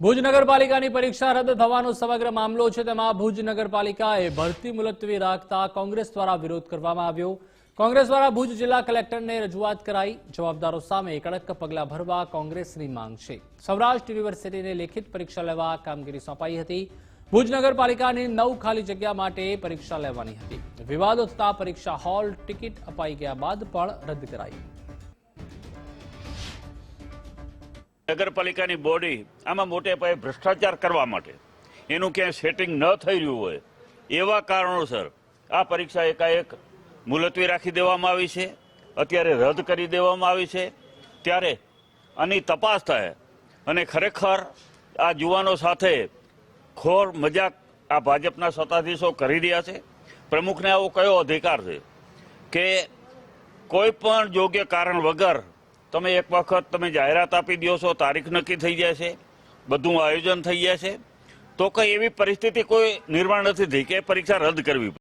ભુજ નગરપાલિકાની પરીક્ષા રદ થવાનો સમગ્ર મામલો છે, તેમાં ભુજ નગરપાલિકાએ ભરતી મુલતવી રાખતા કોંગ્રેસ દ્વારા વિરોધ કરવામાં આવ્યો. કોંગ્રેસ દ્વારા ભુજ જિલ્લા કલેક્ટરને રજૂઆત કરાઈ. જવાબદારો સામે કડક પગલાં ભરવા કોંગ્રેસની માંગ છે. સૌરાષ્ટ્ર યુનિવર્સિટીને લેખિત પરીક્ષા લેવા કામગીરી સોંપાઈ હતી. ભુજ નગરપાલિકાની નવ ખાલી જગ્યા માટે પરીક્ષા લેવાની હતી. વિવાદો થતા પરીક્ષા હોલ ટિકિટ અપાઈ ગયા બાદ પણ રદ કરાઈ. નગરપાલિકાની બોડી આમાં મોટે પાયે ભ્રષ્ટાચાર કરવા માટે. એનું ક્યાંય સેટિંગ ન થઈ રહ્યું હોય, એવા કારણોસર આ પરીક્ષા એકાએક મુલતવી રાખી દેવામાં આવી છે, અત્યારે રદ કરી દેવામાં આવી છે. ત્યારે આની તપાસ થાય અને ખરેખર આ જુવાનો સાથે ખોર મજાક આ ભાજપના સત્તાધીશો કરી રહ્યા છે. પ્રમુખને આવો કયો અધિકાર છે? કે કોઈ પણ યોગ્ય કારણ વગર તમે એક વખત તમે જાહેરાત આપી દો છો, તારીખ નક્કી થઈ જાય છે, બધું આયોજન થઈ જાય છે, તો કઈ એવી પરિસ્થિતિ કોઈ નિર્માણ નથી થઈ કે પરીક્ષા રદ કરવી